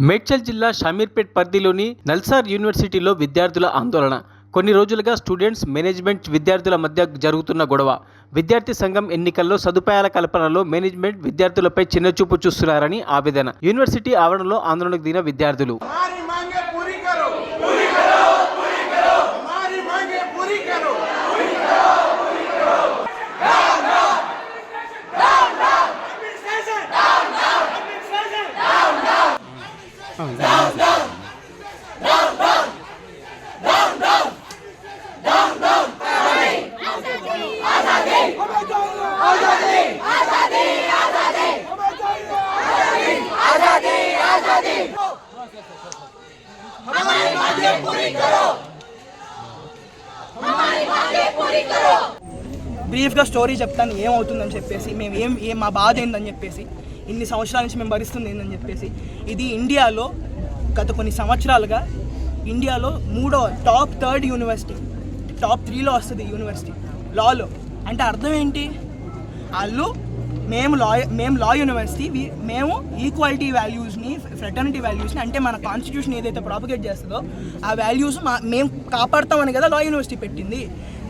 మేడ్చల్ జిల్లా షమీర్పేట్ పరిధిలోని నల్సార్ యూనివర్సిటీలో విద్యార్థుల ఆందోళన. కొన్ని రోజులుగా స్టూడెంట్స్ మేనేజ్మెంట్ విద్యార్థుల మధ్య జరుగుతున్న గొడవ. విద్యార్థి సంఘం ఎన్నికల్లో సదుపాయాల కల్పనలో మేనేజ్మెంట్ విద్యార్థులపై చిన్నచూపు చూస్తున్నారని ఆవేదన. యూనివర్సిటీ ఆవరణలో ఆందోళనకు దిగిన విద్యార్థులు. బ్రీఫ్గా స్టోరీ చెప్తాను ఏమవుతుందని చెప్పేసి మేము ఏం ఏం మా బాధ ఏందని చెప్పేసి ఇన్ని సంవత్సరాల నుంచి మేము భరిస్తుంది ఏందని చెప్పేసి ఇది ఇండియాలో గత కొన్ని సంవత్సరాలుగా ఇండియాలో మూడో టాప్ థర్డ్ యూనివర్సిటీ టాప్ త్రీలో వస్తుంది యూనివర్సిటీ లాలో అంటే అర్థం ఏంటి? వాళ్ళు మేము లా మేము లా యూనివర్సిటీ మేము ఈక్వాలిటీ వాల్యూస్ని ఫ్రెటర్నిటీ వాల్యూస్ని అంటే మన కాన్స్టిట్యూషన్ ఏదైతే ప్రాపగేట్ చేస్తుందో ఆ వాల్యూస్ మా మేము కాపాడతామని కదా లా యూనివర్సిటీ పెట్టింది.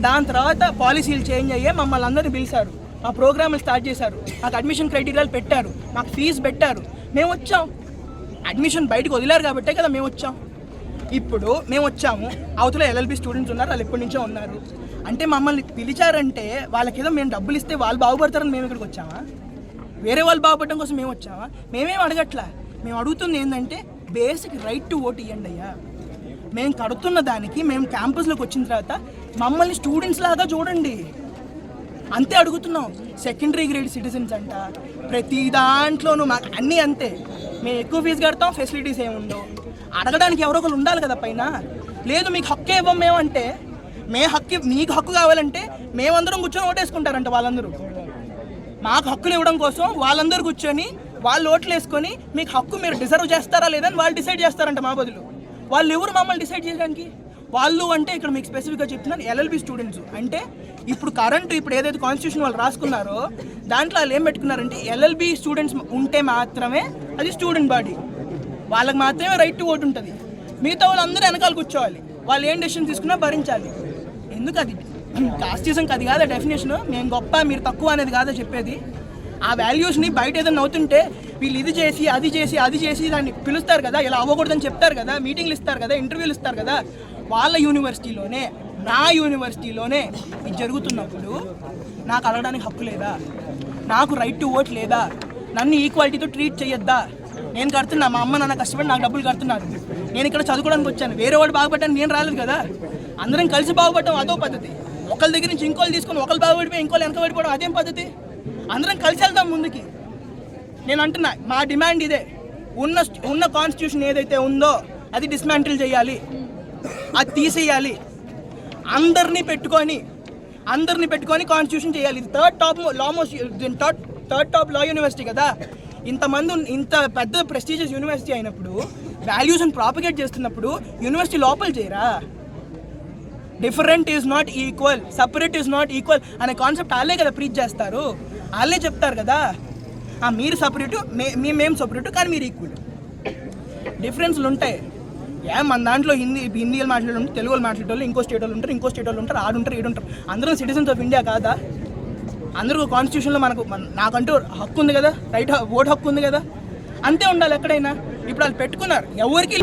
దాని తర్వాత పాలసీలు చేంజ్ అయ్యే మమ్మల్ని అందరినీ పిలిచారు. మా ప్రోగ్రాములు స్టార్ట్ చేశారు. మాకు అడ్మిషన్ క్రైటీరియాలు పెట్టారు. మాకు ఫీజు పెట్టారు. మేము వచ్చాం. అడ్మిషన్ బయటకు వదిలారు కాబట్టే కదా మేము వచ్చాం. ఇప్పుడు మేము వచ్చాము. అవతల ఎల్ఎల్బి స్టూడెంట్స్ ఉన్నారు. వాళ్ళు ఎప్పటి నుంచో ఉన్నారు. అంటే మమ్మల్ని పిలిచారంటే వాళ్ళకి ఏదో మేము డబ్బులు ఇస్తే వాళ్ళు బాగుపడతారని మేము ఇక్కడికి వచ్చామా? వేరే వాళ్ళు బాగుపడడం కోసం మేము వచ్చామా? మేమేం అడగట్లా? మేము అడుగుతుంది ఏంటంటే బేసిక్ రైట్ టు ఓట్ ఇవ్వండి అయ్యా. మేము కడుతున్న దానికి మేము క్యాంపస్లోకి వచ్చిన తర్వాత మమ్మల్ని స్టూడెంట్స్ లాగా చూడండి. అంతే అడుగుతున్నాం. సెకండరీ గ్రేడ్ సిటిజన్స్ అంట ప్రతి దాంట్లోనూ మాకు అన్నీ అంతే. మేము ఎక్కువ ఫీజు కడతాం ఫెసిలిటీస్ ఏమి ఉండవు అడగడానికి ఎవరో ఒకరు ఉండాలి కదా పైన. లేదు మీకు హక్కే ఇవ్వం మేము అంటే మే హక్కు మీకు హక్కు కావాలంటే మేమందరం కూర్చొని ఓటేసుకుంటారంట వాళ్ళందరూ. మాకు హక్కులు ఇవ్వడం కోసం వాళ్ళందరూ కూర్చొని వాళ్ళు ఓట్లు వేసుకొని మీకు హక్కు మీరు డిజర్వ్ చేస్తారా లేదని వాళ్ళు డిసైడ్ చేస్తారంట మా బదులు. వాళ్ళు ఎవరు మమ్మల్ని డిసైడ్ చేయడానికి? వాళ్ళు అంటే ఇక్కడ మీకు స్పెసిఫిక్గా చెప్తున్నాను ఎల్ఎల్బి స్టూడెంట్స్. అంటే ఇప్పుడు కరెంట్ ఇప్పుడు ఏదైతే కాన్స్టిట్యూషన్ వాళ్ళు రాసుకున్నారో దాంట్లో వాళ్ళు ఏం పెట్టుకున్నారంటే ఎల్ఎల్బి స్టూడెంట్స్ ఉంటే మాత్రమే అది స్టూడెంట్ బాడీ. వాళ్ళకి మాత్రమే రైట్ టు ఓటు ఉంటుంది. మిగతా వాళ్ళందరూ వెనకాల కూర్చోవాలి. వాళ్ళు ఏం డెసిషన్ తీసుకున్నా భరించాలి. ఎందుకు అది? కాస్టిజంకి అది కాదా డెఫినేషన్ మేము గొప్ప మీరు తక్కువ అనేది కాదా చెప్పేది. ఆ వాల్యూస్ని బయట ఏదైనా అవుతుంటే వీళ్ళు ఇది చేసి అది చేసి అది చేసి దాన్ని పిలుస్తారు కదా ఇలా అవ్వకూడదని చెప్తారు కదా మీటింగ్లు ఇస్తారు కదా ఇంటర్వ్యూలు ఇస్తారు కదా వాళ్ళ యూనివర్సిటీలోనే నా యూనివర్సిటీలోనే ఇది జరుగుతున్నప్పుడు నాకు అడగడానికి హక్కు లేదా? నాకు రైట్ టు ఓట్ లేదా? నన్ను ఈక్వాలిటీతో ట్రీట్ చేయొద్దా? నేను కడుతున్నా మా అమ్మ నాన్న కష్టపడి నాకు డబ్బులు కడుతున్నారు. నేను ఇక్కడ చదువుకోవడానికి వచ్చాను. వేరే వాడు బాగుపడ్డాను నేను రాలేదు కదా? అందరం కలిసి బాగుపడటం అదో పద్ధతి. ఒకళ్ళ దగ్గర నుంచి ఇంకోళ్ళు తీసుకొని ఒకళ్ళు బాగుపడిపోయి ఇంకోళ్ళు వెనక పడిపోవడం అదేం పద్ధతి? అందరం కలిసి వెళ్దాం ముందుకి. నేను అంటున్నా మా డిమాండ్ ఇదే. ఉన్న ఉన్న కాన్స్టిట్యూషన్ ఏదైతే ఉందో అది డిస్మాంటిల్ చేయాలి. అది తీసేయాలి. అందరినీ పెట్టుకొని అందరినీ పెట్టుకొని కాన్స్టిట్యూషన్ చేయాలి. ఇది third top law most third third top law university కదా. ఇంతమంది ఇంత పెద్ద ప్రెస్టీజియస్ యూనివర్సిటీ అయినప్పుడు వాల్యూస్ని ప్రాపగేట్ చేస్తున్నప్పుడు యూనివర్సిటీ లోపల చేయరా different is not equal separate is not equal అనే కాన్సెప్ట్ వాళ్ళే కదా ప్రీచ్ చేస్తారు. వాళ్ళే చెప్తారు కదా. ఆ, మీరు సపరేటు మే మేము సపరేటు కానీ మీరు ఈక్వల్ డిఫరెన్స్లు ఉంటాయి. ఏ మన దాంట్లో హిందీ హిందీ మాట్లాడే ఉంటారు తెలుగులో వాళ్ళు మాట్లాడే ఇంకో స్టేట్ వాళ్ళు ఉంటారు ఇంకో స్టేట్ వాళ్ళు ఉంటారు ఆడుంటారు ఈడుంటారు అందరం సిటిజన్స్ ఆఫ్ ఇండియా కాదా? అందరూ కాన్స్టిట్యూషన్లో మనకు నాకంటూ హక్కు ఉంది కదా రైట్ ఓట్ హక్కు ఉంది కదా. అంతే ఉండాలి ఎక్కడైనా. ఇప్పుడు వాళ్ళు పెట్టుకున్నారు. ఎవరికి